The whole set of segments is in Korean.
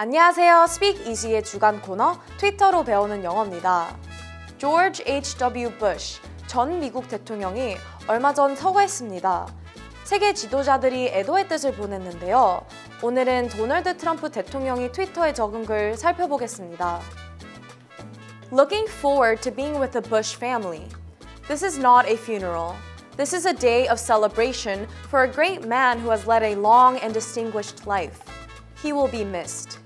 안녕하세요. Speak Easy의 주간 코너 트위터로 배우는 영어입니다. George H.W. Bush 전 미국 대통령이 얼마 전 서거했습니다. 세계 지도자들이 애도의 뜻을 보냈는데요. 오늘은 도널드 트럼프 대통령이 트위터에 적은 글 살펴보겠습니다. Looking forward to being with the Bush family. This is not a funeral. This is a day of celebration for a great man who has led a long and distinguished life. He will be missed.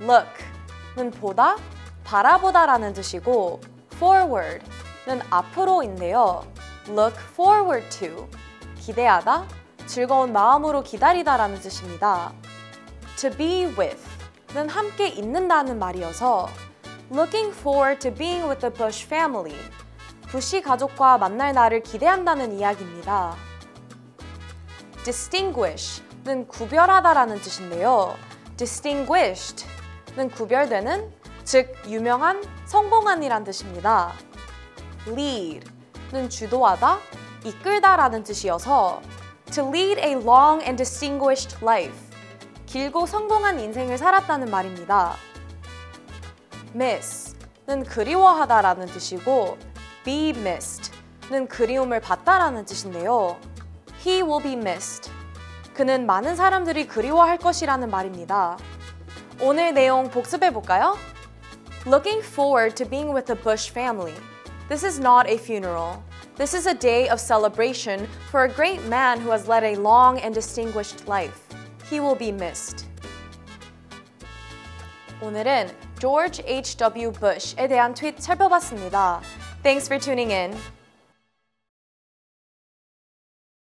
Look는 보다, 바라보다라는 뜻이고 forward는 앞으로인데요. Look forward to 기대하다, 즐거운 마음으로 기다리다라는 뜻입니다. To be with는 함께 있는다는 말이어서 Looking forward to being with the Bush family. 부시 가족과 만날 날을 기대한다는 이야기입니다. distinguish는 구별하다라는 뜻인데요. distinguished 는 구별되는, 즉 유명한, 성공한이란 뜻입니다. lead는 주도하다, 이끌다라는 뜻이어서 to lead a long and distinguished life. 길고 성공한 인생을 살았다는 말입니다. miss는 그리워하다라는 뜻이고 be missed는 그리움을 받다라는 뜻인데요. He will be missed. 그는 많은 사람들이 그리워할 것이라는 말입니다. 오늘 내용 복습해 볼까요? Looking forward to being with the Bush family. This is not a funeral. This is a day of celebration for a great man who has led a long and distinguished life. He will be missed. 오늘은 George H.W. Bush에 대한 트윗 살펴봤습니다. Thanks for tuning in.